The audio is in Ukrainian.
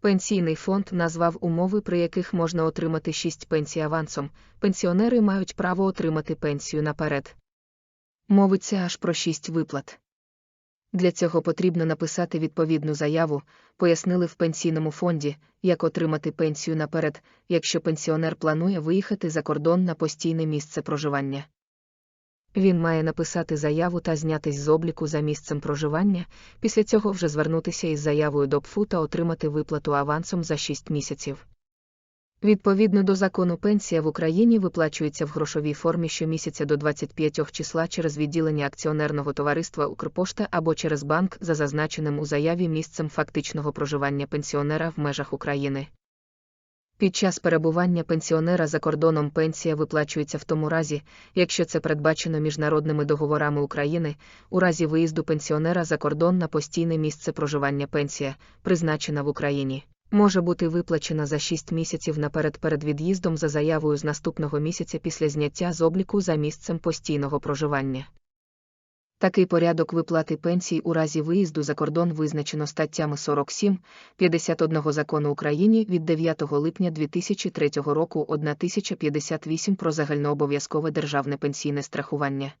Пенсійний фонд назвав умови, при яких можна отримати 6 пенсій авансом. Пенсіонери мають право отримати пенсію наперед. Мовиться аж про 6 виплат. Для цього потрібно написати відповідну заяву, пояснили в пенсійному фонді, як отримати пенсію наперед, якщо пенсіонер планує виїхати за кордон на постійне місце проживання. Він має написати заяву та знятись з обліку за місцем проживання, після цього вже звернутися із заявою до ПФУ та отримати виплату авансом за 6 місяців. Відповідно до закону пенсія в Україні виплачується в грошовій формі щомісяця до 25 числа через відділення акціонерного товариства Укрпошта або через банк за зазначеним у заяві місцем фактичного проживання пенсіонера в межах України. Під час перебування пенсіонера за кордоном пенсія виплачується в тому разі, якщо це передбачено міжнародними договорами України, у разі виїзду пенсіонера за кордон на постійне місце проживання пенсія, призначена в Україні, може бути виплачена за 6 місяців наперед перед від'їздом за заявою з наступного місяця після зняття з обліку за місцем постійного проживання. Такий порядок виплати пенсій у разі виїзду за кордон визначено статтями 47, 51 закону України від 9 липня 2003 року 1058 про загальнообов'язкове державне пенсійне страхування.